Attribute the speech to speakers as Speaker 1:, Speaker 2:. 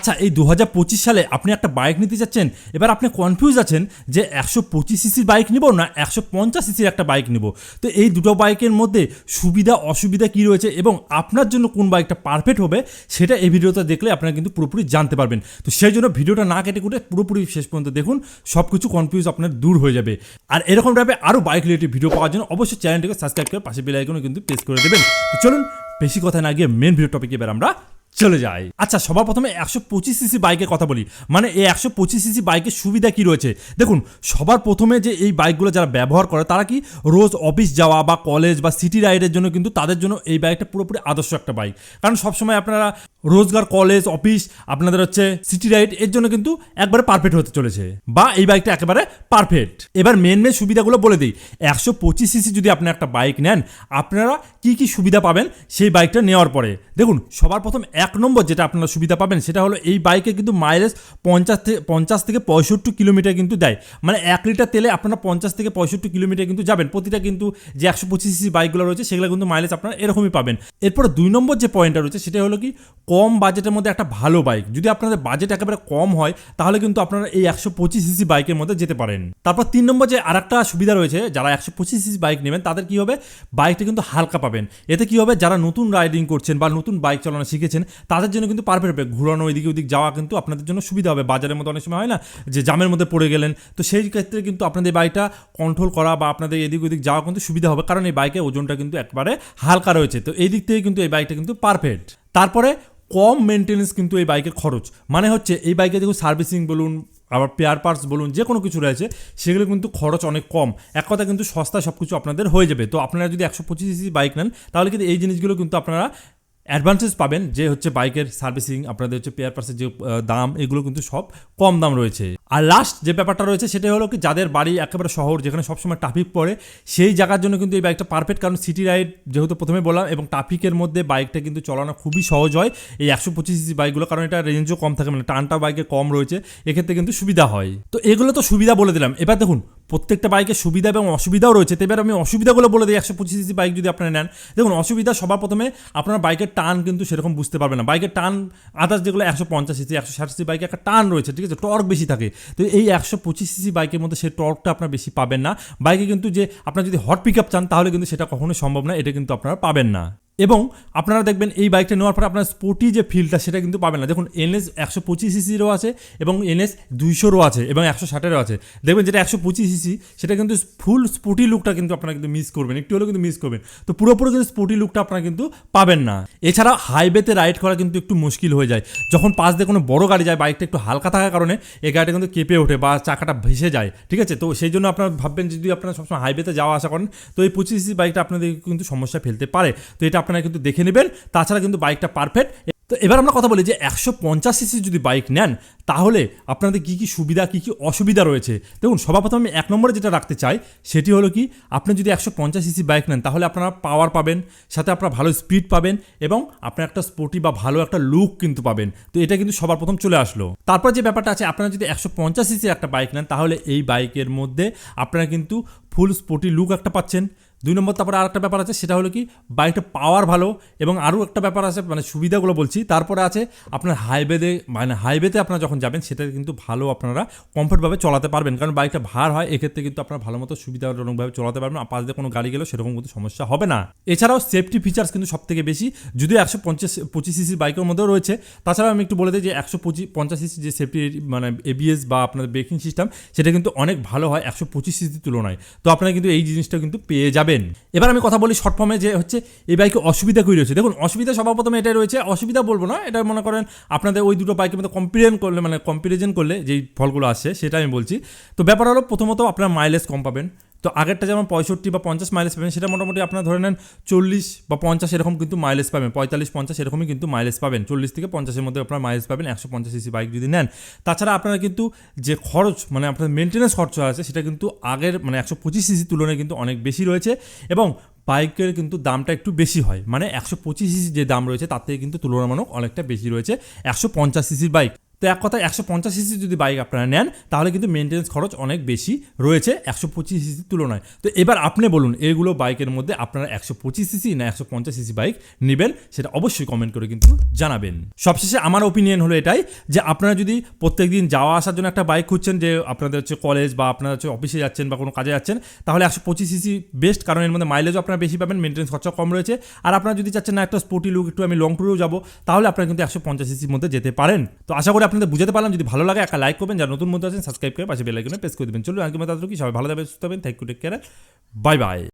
Speaker 1: আচ্ছা এই দু হাজার পঁচিশ সালে আপনি একটা বাইক নিতে চাচ্ছেন এবার আপনি কনফিউজ আছেন যে একশো পঁচিশ সিসির বাইক নিব না একশো পঞ্চাশ সিসির একটা বাইক নিব। তো এই দুটো বাইকের মধ্যে সুবিধা, অসুবিধা কী রয়েছে এবং আপনার জন্য কোন বাইকটা পারফেক্ট হবে, সেটা এই ভিডিওটা দেখলে আপনারা কিন্তু পুরোপুরি জানতে পারবেন। তো সেই জন্য ভিডিওটা না কেটে কুটে পুরোপুরি শেষ পর্যন্ত দেখুন সব কিছু কনফিউজ আপনার দূর হয়ে যাবে। আর এরকম টাইপের আরও বাইক রিলেটেড ভিডিও পাওয়ার জন্য অবশ্যই চ্যানেলটিকে সাবস্ক্রাইব করে পাশে বেল আইকনও কিন্তু প্রেস করে দেবেন। তো চলুন, বেশি কথা না গিয়ে মেন ভিডিও টপিকে এবার আমরা চলে যায়। আচ্ছা সবার প্রথমে একশো পঁচিশ সিসি বাইকের কথা বলি। মানে এই একশো পঁচিশ সিসি বাইকের সুবিধা কি রয়েছে? দেখুন, সবার প্রথমে যে এই বাইকগুলো যারা ব্যবহার করে, তারা কি রোজ অফিস যাওয়া বা কলেজ বা সিটি রাইডের জন্য কিন্তু তাদের জন্য এই বাইকটা পুরোপুরি আদর্শ একটা বাইক। কারণ সবসময় আপনারা রোজগার, কলেজ, অফিস, আপনাদের হচ্ছে সিটি রাইড এর জন্য কিন্তু একবারে পারফেক্ট হতে চলেছে। বা এই বাইকটা একেবারে পারফেক্ট এবার মেন মেন সুবিধাগুলো বলে দিই। একশো পঁচিশ সিসি যদি আপনি একটা বাইক নেন, আপনারা কি কি সুবিধা পাবেন সেই বাইকটা নেওয়ার পরে? দেখুন, সবার প্রথম এক নম্বর যেটা আপনারা সুবিধা পাবেন, সেটা হলো এই বাইকে কিন্তু মাইলেজ পঞ্চাশ থেকে পঞ্চাশ থেকে পঁয়ষট্টি কিলোমিটার কিন্তু দেয়। মানে এক লিটার তেলে আপনারা পঞ্চাশ থেকে পঁয়ষট্টি কিলোমিটার কিন্তু যাবেন। প্রতিটা কিন্তু যে একশো পঁচিশ সিসি বাইকগুলো রয়েছে, সেগুলো কিন্তু মাইলেজ আপনারা এরকমই পাবেন। এরপর দুই নম্বর যে পয়েন্টটা রয়েছে, সেটা হলো কি কম বাজেটের মধ্যে একটা ভালো বাইক। যদি আপনাদের বাজেট একেবারে কম হয়, তাহলে কিন্তু আপনারা এই একশো পঁচিশ সিসি বাইকের মধ্যে যেতে পারেন। তারপর তিন নম্বর যে আরেকটা সুবিধা রয়েছে, যারা একশো পঁচিশ সিসি বাইক নেবেন, তাদের কি হবে? বাইকটা কিন্তু হালকা পাবেন। এতে কি হবে? যারা নতুন রাইডিং করছেন বা নতুন বাইক চালানো শিখেছেন, তাদের জন্য কিন্তু পারফেক্ট হবে। ঘুরানো এদিকে ওদিক যাওয়া কিন্তু আপনাদের জন্য সুবিধা হবে। বাজারের মধ্যে অনেক সময় হয় না যে জামের মধ্যে পড়ে গেলেন। তো সেই ক্ষেত্রে কিন্তু আপনাদের বাইকটা কন্ট্রোল করা বা আপনাদের এদিক ওদিক যাওয়া কিন্তু সুবিধা হবে। কারণ এই বাইকের ওজনটা কিন্তু একবারে হালকা রয়েছে। তো এই দিক থেকে কিন্তু এই বাইকটা কিন্তু পারফেক্ট তারপরে কম মেনটেন্স কিন্তু এই বাইকের খরচ। মানে হচ্ছে এই বাইকে দেখুন সার্ভিসিং বলুন, আবার পেয়ার পার্টস বলুন, যে কোনো কিছু রয়েছে, সেগুলো কিন্তু খরচ অনেক কম। এক কথা কিন্তু সস্তায় সব কিছু আপনাদের হয়ে যাবে। তো আপনারা যদি একশো পঁচিশ সিসি বাইক নেন, তাহলে কিন্তু এই জিনিসগুলো কিন্তু আপনারা অ্যাডভান্টেজ পাবেন যে হচ্ছে বাইকের সার্ভিসিং আপনাদের হচ্ছে পেয়ার পার্সের যে দাম, এগুলো কিন্তু সব কম দাম রয়েছে। আর লাস্ট যে ব্যাপারটা রয়েছে, সেটা হলো কি যাদের বাড়ি একেবারে শহর, যেখানে সবসময় ট্রাফিক পড়ে, সেই জায়গার জন্য কিন্তু এই বাইকটা পারফেক্ট কারণ সিটি রাইড যেহেতু প্রথমে বললাম, এবং ট্রাফিকের মধ্যে বাইকটা কিন্তু চালানো খুবই সহজ হয়, এই একশো পঁচিশ সিসি বাইকগুলো কারণ এটা রেঞ্জও কম থাকে মানে টানটা বাইকে কম রয়েছে, এক্ষেত্রে কিন্তু সুবিধা হয়। তো এগুলো তো সুবিধা বলে দিলাম। এবার দেখুন, প্রত্যেকটা বাইকের সুবিধা এবং অসুবিধাও রয়েছে। তো এবার আমি অসুবিধাগুলো বলে দিই, একশো পঁচিশ সিসি বাইক যদি আপনারা নেন। দেখুন, অসুবিধা সবার প্রথমে আপনার বাইকের টান কিন্তু সেরকম বুঝতে পারবে না। বাইকের টান আদার্স যেগুলো একশো পঞ্চাশ সিসি একশো ষাট সিসি বাইকে একটা টান রয়েছে, ঠিক আছে? টর্ক বেশি থাকে। তো এই একশো পঁচিশ সিসি বাইকের মধ্যে সেই টর্কটা আপনার বেশি পাবেন না। বাইকে কিন্তু যে আপনার যদি হট পিক আপ চান, তাহলে কিন্তু সেটা কখনোই সম্ভব না, এটা কিন্তু আপনারা পাবেন না। এবং আপনারা দেখবেন এই বাইকটা নেওয়ার পর আপনার স্পোর্টি যে ফিলটা সেটা কিন্তু পাবেন না। দেখুন এনএস একশো পঁচিশ সিসিরও আছে এবং এনএস দুইশোরও আছে এবং একশো ষাটেরও আছে। দেখবেন যেটা একশো পঁচিশ সিসি সেটা কিন্তু ফুল স্পোর্টি লুকটা কিন্তু আপনারা কিন্তু মিস করবেন। একটু হলেও কিন্তু মিস করবেন। তো পুরোপুরি কিন্তু স্পোর্টি লুকটা আপনারা কিন্তু পাবেন না। এছাড়া হাইওয়েতে রাইড করা কিন্তু একটু মুশকিল হয়ে যায়। যখন পাশ দিয়ে কোনো বড় গাড়ি যায়, বাইকটা একটু হালকা থাকার কারণে এই গাড়িটা কিন্তু কেঁপে ওঠে বা চাকাটা ভেসে যায়। ঠিক আছে? তো সেই জন্য আপনারা ভাববেন, যদি আপনারা সবসময় হাইওয়েতে যাওয়া আসা করেন, তো এই পঁচিশ সিসি বাইকটা আপনাদের কিন্তু সমস্যা ফেলতে পারে। তো এটা আপনারা কিন্তু দেখে নেবেন, তাছাড়া কিন্তু বাইকটা পারফেক্ট তো এবার আমরা কথা বলি যে একশো পঞ্চাশ সিসি যদি বাইক নেন, তাহলে আপনাদের কী কী সুবিধা, কী কী অসুবিধা রয়েছে? দেখুন সবার প্রথমে আমি এক নম্বরে যেটা রাখতে চাই, সেটি হলো কি, আপনি যদি একশো পঞ্চাশ সিসি বাইক নেন, তাহলে আপনারা পাওয়ার পাবেন, সাথে আপনারা ভালো স্পিড পাবেন এবং আপনার একটা স্পোর্টি বা ভালো একটা লুক কিন্তু পাবেন। তো এটা কিন্তু সবার প্রথম চলে আসলো। তারপর যে ব্যাপারটা আছে, আপনারা যদি একশো পঞ্চাশ সিসি একটা বাইক নেন, তাহলে এই বাইকের মধ্যে আপনারা কিন্তু ফুল স্পোর্টি লুক একটা পাচ্ছেন। দুই নম্বর তারপরে আর একটা ব্যাপার আছে, সেটা হলো কি বাইকটা পাওয়ার ভালো এবং আরও একটা ব্যাপার আছে মানে সুবিধাগুলো বলছি। তারপরে আছে আপনার হাইওয়েতে মানে হাইওয়েতে আপনারা যখন যাবেন, সেটা কিন্তু ভালো আপনারা কমফোর্টভাবে চলাতে পারবেন। কারণ বাইকটা ভার হয়, এক্ষেত্রে কিন্তু আপনারা ভালো মতো সুবিধাজনকভাবে চলাতে পারবেন আর পাশ কোনো গাড়ি গেলেও সেরকম কিন্তু সমস্যা হবে না। এছাড়াও সেফটি ফিচার্স কিন্তু সব থেকে বেশি। যদিও একশো পঞ্চাশ, পঁচিশ সিসি বাইকের মধ্যেও রয়েছে, তাছাড়াও আমি একটু বলে দিই যে একশো পঁচিশ পঞ্চাশ সিসি যে সেফটি মানে এবিএস বা আপনাদের ব্রেকিং সিস্টেম সেটা কিন্তু অনেক ভালো হয় একশো পঁচিশ সিসির তুলনায়। তো আপনারা কিন্তু এই জিনিসটা কিন্তু পেয়ে যাবেন। এবার আমি কথা বলি শর্ট ফর্মে যে হচ্ছে এই বাইকে অসুবিধা কী রয়েছে। দেখুন, অসুবিধা সবার প্রথমে এটাই রয়েছে, অসুবিধা বলব না, এটা মনে করেন আপনাদের ওই দুটো বাইকের মধ্যে কম্পেরিজন করলে মানে কম্পারিজন করলে যেই ফলগুলো আসছে সেটা আমি বলছি। তো ব্যাপার হলো, প্রথমত আপনার মাইলেজ কম পাবেন। তো আগেরটা যেমন পঁয়ষট্টি বা পঞ্চাশ মাইলেজ পাবেন, সেটা মোটামুটি আপনার ধরে নেন চল্লিশ বা পঞ্চাশ এরকম কিন্তু মাইলেজ পাবেন। পঁয়তাল্লিশ, পঞ্চাশ এরকমই কিন্তু মাইলেজ পাবেন। চল্লিশ থেকে পঞ্চাশের মধ্যে আপনার মাইলেজ পাবেন, একশো পঞ্চাশ সিসি বাইক যদি নেন। তাছাড়া আপনারা কিন্তু যে খরচ মানে আপনার মেনটেন্যান্স খরচ আছে, সেটা কিন্তু আগের মানে একশো পঁচিশ সিসি তুলনায় কিন্তু অনেক বেশি রয়েছে এবং বাইকের কিন্তু দামটা একটু বেশি হয়। মানে একশো পঁচিশ সিসি যে দাম রয়েছে, তার থেকে কিন্তু তুলনামূলক অনেকটা বেশি রয়েছে। একশো পঞ্চাশ সিসির বাইক তো এক কথায় একশো পঞ্চাশ সিসি যদি বাইক আপনারা নেন, তাহলে কিন্তু মেনটেন্স খরচ অনেক বেশি রয়েছে একশো পঁচিশ সিসির তুলনায়। তো এবার আপনি বলুন, এগুলো বাইকের মধ্যে আপনারা একশো পঁচিশ সিসি না একশো পঞ্চাশ সিসি বাইক নেবেন? সেটা অবশ্যই কমেন্ট করে কিন্তু জানাবেন। সবশেষে আমার ওপিনিয়ন হলো এটাই যে আপনারা যদি প্রত্যেকদিন যাওয়া আসার জন্য একটা বাইক খুঁজছেন, যে আপনাদের হচ্ছে কলেজ বা আপনারা হচ্ছে অফিসে যাচ্ছেন বা কোনো কাজে যাচ্ছেন, তাহলে একশো পঁচিশ সিসি বেস্ট কারণ এর মধ্যে মাইলেজও আপনারা বেশি পাবেন মেনটেন্স খরচা কম রয়েছে। আর আপনারা যদি চাচ্ছেন না একটা স্পোর্টি লুক একটু আমি লং ট্যুরেও যাব, তাহলে আপনারা কিন্তু একশো পঞ্চাশ সিসির মধ্যে যেতে পারেন। তো আশা করি আপনাদের বুঝতে পারলাম, যদি ভালো লাগে একটা লাইক করবেন, যারা নতুন মধ্যে আছেন সাবস্ক্রাইব করে পাশে বেলাইকনে প্রেস করে দেবেন। চলুন আজকে মতো কি সবাই ভালো থাকবেন, সুস্থ থাকবেন। Thank you take care bye bye